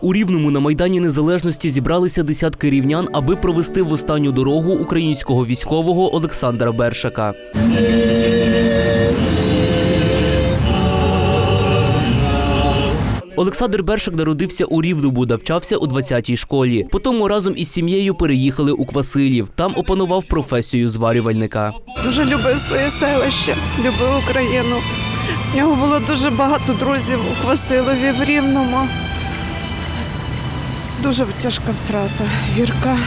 У Рівному на Майдані Незалежності зібралися десятки рівнян, аби провести в останню дорогу українського військового Олександра Бершака. Олександр Бершик народився у Рівному, навчався у 20-й школі. Потім разом із сім'єю переїхали у Квасилів. Там опанував професію зварювальника. Дуже любив своє селище, любив Україну. У нього було дуже багато друзів у Квасилові в Рівному. Дуже тяжка втрата, гірка.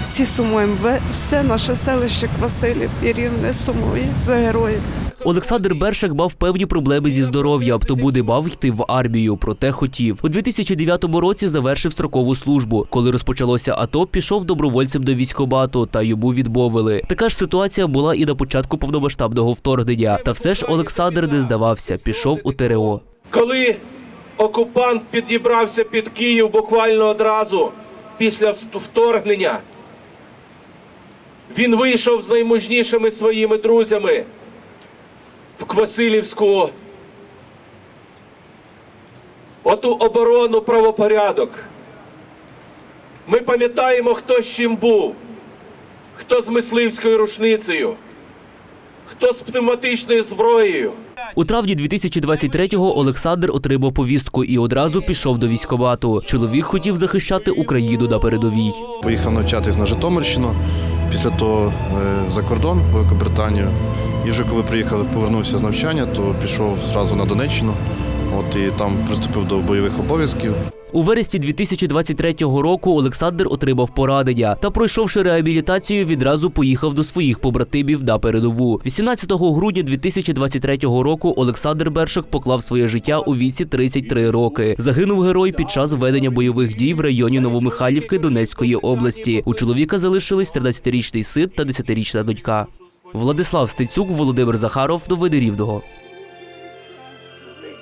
Всі сумуємо. Все наше селище Квасилів і Рівне сумує за героїв. Олександр Бершак мав певні проблеми зі здоров'ям, тому не мав йти в армію, проте хотів. У 2009 році завершив строкову службу. Коли розпочалося АТО, пішов добровольцем до військкомату, та йому відмовили. Така ж ситуація була і на початку повномасштабного вторгнення. Та все ж Олександр не здавався, пішов у ТРО. коли окупант підібрався під Київ буквально одразу після вторгнення, він вийшов з наймужнішими своїми друзями в Квасилівську оту оборону правопорядок. Ми пам'ятаємо, хто з чим був, хто з мисливською рушницею, хто з пневматичною зброєю. У травні 2023-го Олександр отримав повістку і одразу пішов до військкомату. Чоловік хотів захищати Україну на передовій. Поїхав навчатись на Житомирщину, після того е, за кордон в Великобританію. І вже коли приїхали, повернувся з навчання, то пішов зразу на Донеччину. От і там приступив до бойових обов'язків. У вересні 2023 року Олександр отримав поранення та, пройшовши реабілітацію, відразу поїхав до своїх побратимів на передову. 18 грудня 2023 року Олександр Бершак поклав своє життя у віці 33 роки. Загинув герой під час ведення бойових дій в районі Новомихайлівки Донецької області. У чоловіка залишились 13-річний син та 10-річна донька. Владислав Стецюк, Володимир Захаров, новини Рівного.